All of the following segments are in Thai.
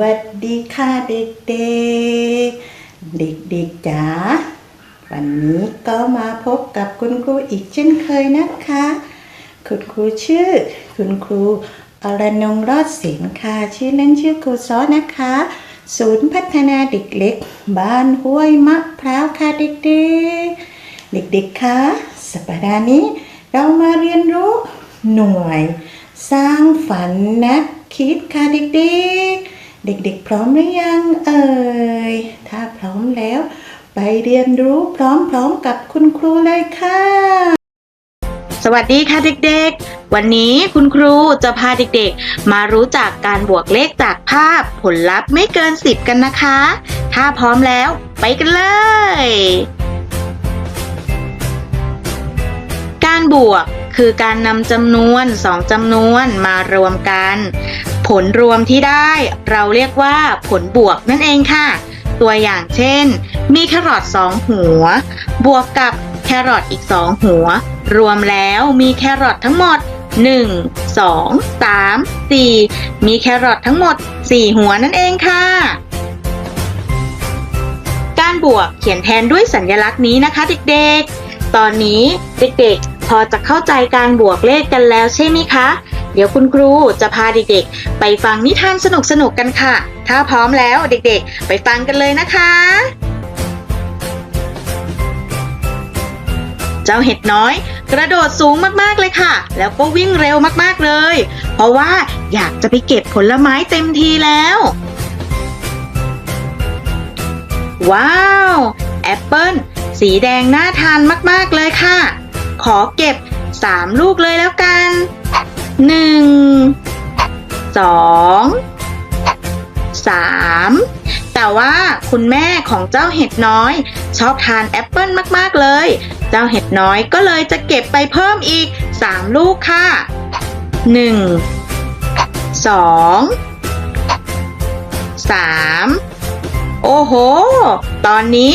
วัสดีค่ะเด็กๆ เด็กๆจ๋า วันนี้ก็มาพบกับคุณครูอีกเช่นเคยนะคะ คุณครูชื่อ คุณครูอรนงรอดศิลป์ค่ะ ชื่อเล่นชื่อครูซอนะคะ ศูนย์พัฒนาเด็กเล็ก บ้านห้วยมะพร้าวค่ะเด็กๆ เด็กๆคะสัปดาห์นี้เรามาเรียนรู้หน่วย สร้างฝันนักคิดค่ะเด็กๆ เด็กๆ พร้อมหรือยังเอ่ย ถ้าพร้อมแล้ว ไปเรียนรู้พร้อมๆกับคุณครูเลยค่ะ สวัสดีค่ะเด็กๆ วันนี้คุณครูจะพาเด็กๆ มารู้จักการบวกเลขจากภาพผลลัพธ์ไม่เกิน 10 กันนะคะ ถ้าพร้อมแล้วไปกันเลย การบวกคือการนำจำนวน2จำนวนมารวมกัน ผลรวมที่ได้เราเรียกว่าผลบวกนั่นเองค่ะ ตัวอย่างเช่น มีแครอท2 หัว บวกกับแครอทอีก 2 หัว รวมแล้วมีแครอททั้งหมด 1 2 3 4 มีแครอททั้งหมด 4 หัวนั่นเองค่ะการบวกเขียนแทนด้วยสัญลักษณ์นี้นะคะเด็กๆ ตอนนี้เด็กๆ พอจะเข้าใจการบวกเลขกันแล้วใช่ไหมคะ เดี๋ยวคุณครูจะพาเด็กๆ ไปฟังนิทานสนุกๆกันค่ะ ถ้าพร้อมแล้วเด็กๆ ไปฟังกันเลยนะคะ เจ้าเห็ดน้อย กระโดดสูงมากๆเลยค่ะ แล้วก็วิ่งเร็วมากๆเลย เพราะว่าอยากจะไปเก็บผลไม้เต็มทีแล้ว ว้าว แอปเปิ้ลสีแดงน่าทานมากๆเลยค่ะ ขอเก็บ3ลูกเลยแล้วกัน 1 2 3แต่ว่าคุณแม่ของเจ้าเห็ดน้อย ชอบทานแอปเปิลมาก ๆ เลย เจ้าเห็ดน้อยก็เลยจะเก็บไปเพิ่มอีก 3 ลูกค่ะ 1 2 3 โอ้โห ตอนนี้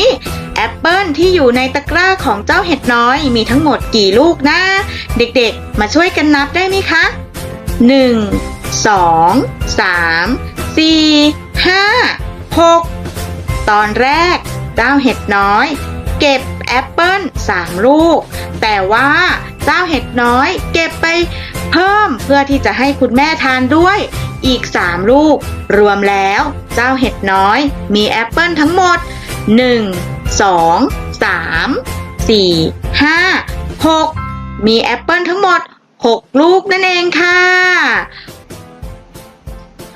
อปเปิลที่อยู่ในตะกร้าของเจ้าเห็ดน้อยมีทั้งหมดกี่ลูกนะ เด็กๆ มาช่วยกันนับได้ไหมคะ 1 2 3 4 5 6 ตอนแรก เจ้าเห็ดน้อย เก็บแอปเปิล3ลูก แต่ว่าเจ้าเห็ดน้อยเก็บไปเพิ่มเพื่อที่จะให้คุณแม่ทานด้วย อีก 3 ลูก รวมแล้ว เจ้าเห็ดน้อย มีแอปเปิลทั้งหมด 1 2 3 4 5 6มีแอปเปิลทั้งหมด 6 ลูกนั่นเองค่ะ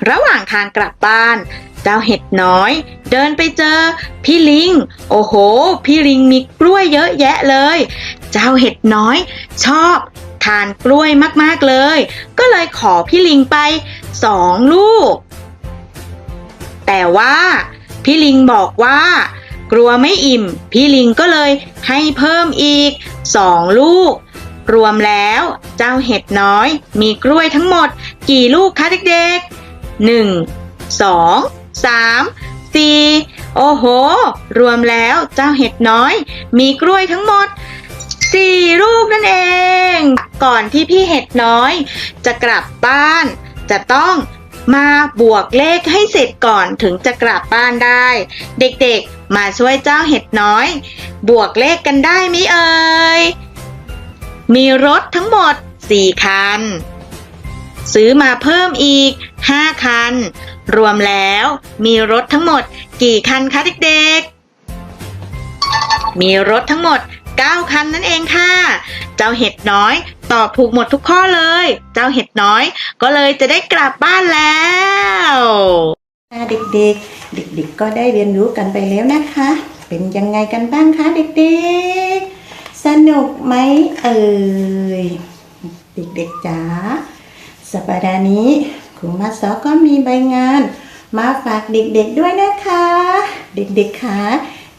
ระหว่างทางกลับบ้าน เจ้าเห็ดน้อย เดินไปเจอ พี่ลิง โอ้โห พี่ลิงมีกล้วยเยอะแยะเลย เจ้าเห็ดน้อย ชอบทานกล้วยมากๆเลย ก็เลยขอพี่ลิงไปสองลูก แต่ว่า พี่ลิงบอกว่า กลัวไม่อิ่ม พี่ลิงก็เลยให้เพิ่มอีกสองลูก รวมแล้วเจ้าเห็ดน้อย มีกล้วยทั้งหมด กี่ลูกคะเด็กๆหนึ่งสองสามสี่โอ้โห รวมแล้วเจ้าเห็ดน้อย มีกล้วยทั้งหมดสี่ลูกนั่นเอง ก่อนที่พี่เห็ดน้อย จะกลับบ้าน จะต้องมาบวกเลขให้เสร็จก่อนถึงจะกลับบ้านได้ เด็กๆ มาช่วยเจ้าเห็ดน้อย บวกเลขกันได้ไหมเอ่ย มีรถทั้งหมด 4 คัน ซื้อมาเพิ่มอีก 5 คัน รวมแล้วมีรถทั้งหมดกี่คันคะเด็กๆ มีรถทั้งหมด 9 คันนั่นเองค่ะ เจ้าเห็ดน้อยตอบถูกหมดทุกข้อเลย เจ้าเห็ดน้อยก็เลยจะได้กลับบ้านแล้ว ค่ะเด็กๆ เด็กๆ ก็ได้เรียนรู้กันไปแล้วนะคะ เป็นยังไงกันบ้างคะเด็กๆ สนุกไหมเอ่ย เด็กๆจ๋า สัปดาห์นี้ครูมาสอก็มีใบงาน มาฝากเด็กๆด้วยนะคะ เด็กๆคะ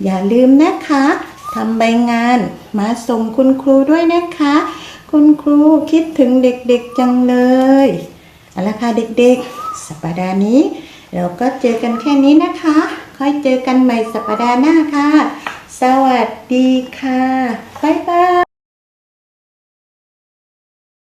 อย่าลืมนะคะทำใบงานมาส่งคุณครูด้วยนะคะ คุณครูคิดถึงเด็กๆจังเลยเอาละค่ะเด็กๆ สัปดาห์นี้ เราก็เจอกันแค่นี้นะคะ ค่อยเจอกันใหม่สัปดาห์หน้าค่ะ สวัสดีค่ะ บ๊ายบาย